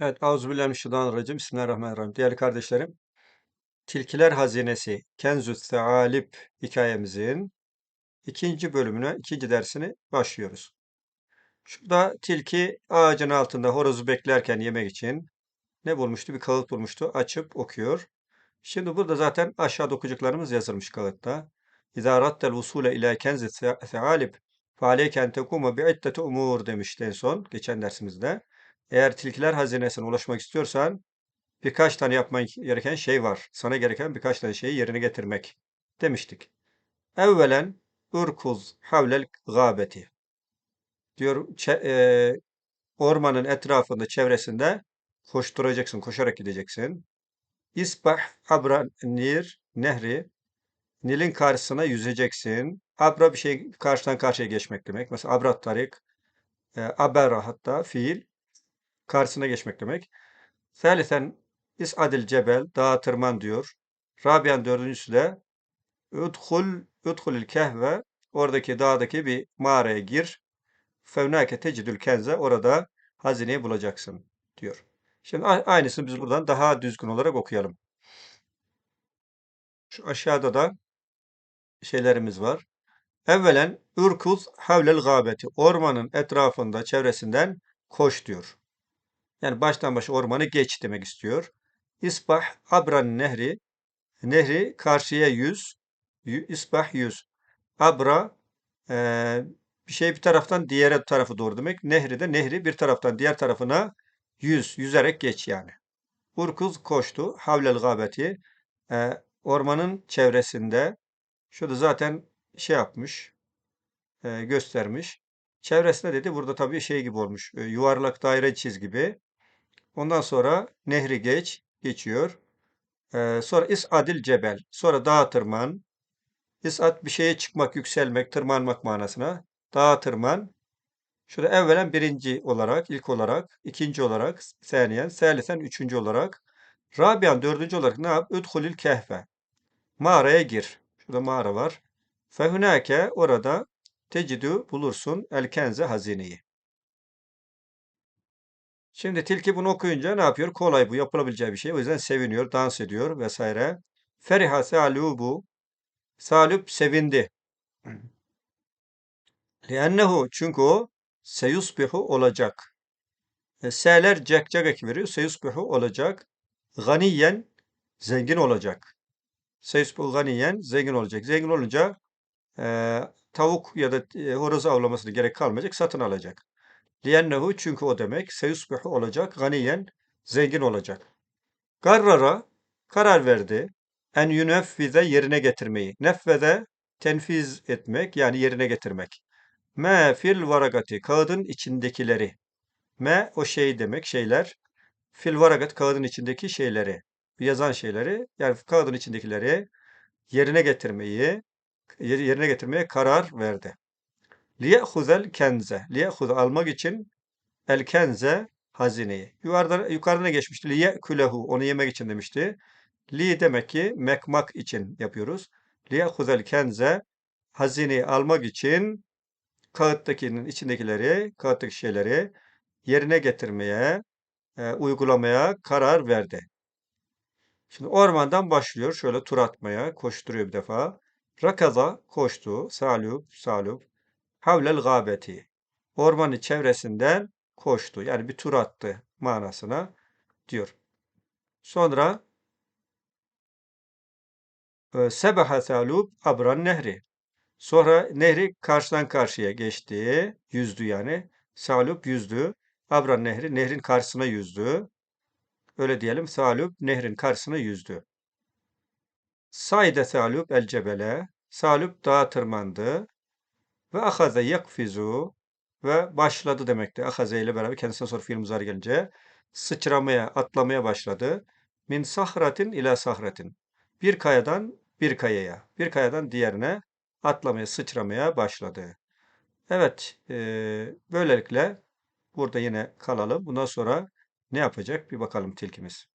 Evet, Euzubillahimineşşeytanirracim. Bismillahirrahmanirrahim. Değerli kardeşlerim, Tilkiler Hazinesi Kenzü Sealip hikayemizin ikinci bölümüne, ikinci dersini başlıyoruz. Şurada tilki ağacın altında horozu beklerken yemek için ne bulmuştu? Bir kağıt bulmuştu. Açıp okuyor. Şimdi burada zaten aşağıda okuyacaklarımız yazılmış kağıtta. İzâ rattel usule ilâ kenzi sealip fealeyken tekûme bi'iddeti umur demişti en son geçen dersimizde. Eğer tilkiler hazinesine ulaşmak istiyorsan birkaç tane yapman gereken şey var. Sana gereken birkaç tane şeyi yerine getirmek demiştik. Evvelen urkuz havlel gâbeti. Diyor e, ormanın etrafında çevresinde koşturacaksın, koşarak gideceksin. İsbah abra nir nehri Nil'in karşısına yüzeceksin. Abra bir şey karşıdan karşıya geçmek demek. Mesela abrat tarik, e, abera hatta fiil karşısına geçmek demek. Salisen is'adil cebel dağa tırman diyor. Rabian dördüncüsü de udhul udhulil kehve oradaki dağdaki bir mağaraya gir. Fevnake tecidül kenze orada hazineyi bulacaksın diyor. Şimdi aynısını biz buradan daha düzgün olarak okuyalım. Şu aşağıda da şeylerimiz var. Evvelen ürkuz havlel gâbeti. Ormanın etrafında, çevresinden koş diyor. Yani baştan başa ormanı geç demek istiyor. İsbah abran nehri. Nehri karşıya yüz. Yü- İsbah yüz. Abra eee, bir şey bir taraftan diğer tarafı doğru demek. Nehri de nehri bir taraftan diğer tarafına yüz. Yüzerek geç yani. Urkuz koştu. Havlel gâbeti. Eee, ormanın çevresinde. Şurada zaten şey yapmış. eee, göstermiş. Çevresinde dedi. Burada tabii şey gibi olmuş. e, yuvarlak daire çiz gibi. Ondan sonra nehri geç, geçiyor. Ee, sonra İs'adil cebel. Sonra dağa tırman. İs'ad bir şeye çıkmak, yükselmek, tırmanmak manasına. Dağa tırman. Şurada evvelen birinci olarak, ilk olarak, ikinci olarak, saniyen, selisen üçüncü olarak. Rabian dördüncü olarak ne yap? Üdhulil kehfe. Mağaraya gir. Şurada mağara var. Fehunake orada tecidü bulursun el kenze hazineyi. Şimdi tilki bunu okuyunca ne yapıyor? Kolay bu yapılabileceği bir şey. O yüzden seviniyor, dans ediyor vesaire. Feriha salubu. Salüp sevindi. Liennehu çünkü o seyusbihu olacak. E, S'ler cek cek eki veriyor. Seyusbihu olacak. Ganiyen zengin olacak. Seyusbihu ganiyen zengin olacak. Zengin olunca e, tavuk ya da e, horoz avlamasına gerek kalmayacak. Satın alacak. Liyennehu çünkü o demek. Seyusbihu olacak. Ganiyen zengin olacak. Karrara karar verdi. En yüneffize yerine getirmeyi. Neffeze tenfiz etmek yani yerine getirmek. Me fil varagati kağıdın içindekileri. Me o şey demek şeyler. Fil varagat kağıdın içindeki şeyleri. Yazan şeyleri yani kağıdın içindekileri yerine getirmeyi yer- yerine getirmeye karar verdi. Liyehuzel kenze. Liyehuze almak için el kenze hazineyi. Yukarıda, yukarıda geçmişti? Liyekulehu. Onu yemek için demişti. Li demek ki mekmak için yapıyoruz. Liyehuzel kenze hazineyi almak için kağıttakinin içindekileri, kağıttaki şeyleri yerine getirmeye, e, uygulamaya karar verdi. Şimdi ormandan başlıyor. Şöyle tur atmaya, koşturuyor bir defa. Rakaza koştu. Salup, salup. Havlel gâbeti. Ormanın çevresinden koştu. Yani bir tur attı manasına diyor. Sonra e, sebaha salup abran nehri. Sonra nehri karşıdan karşıya geçti. Yüzdü yani. Salup yüzdü. Abran nehri nehrin karşısına yüzdü. Öyle diyelim. Salup nehrin karşısına yüzdü. Sayde salup el cebele. Salup dağa tırmandı. Ve ahaze yakfizu. Ve başladı demekti. Ahaze ile beraber kendisine sonra fiil muzari gelince sıçramaya, atlamaya başladı. Min sahratin ila sahratin. Bir kayadan bir kayaya, bir kayadan diğerine atlamaya, sıçramaya başladı. Evet, eee, böylelikle burada yine kalalım. Bundan sonra ne yapacak bir bakalım tilkimiz.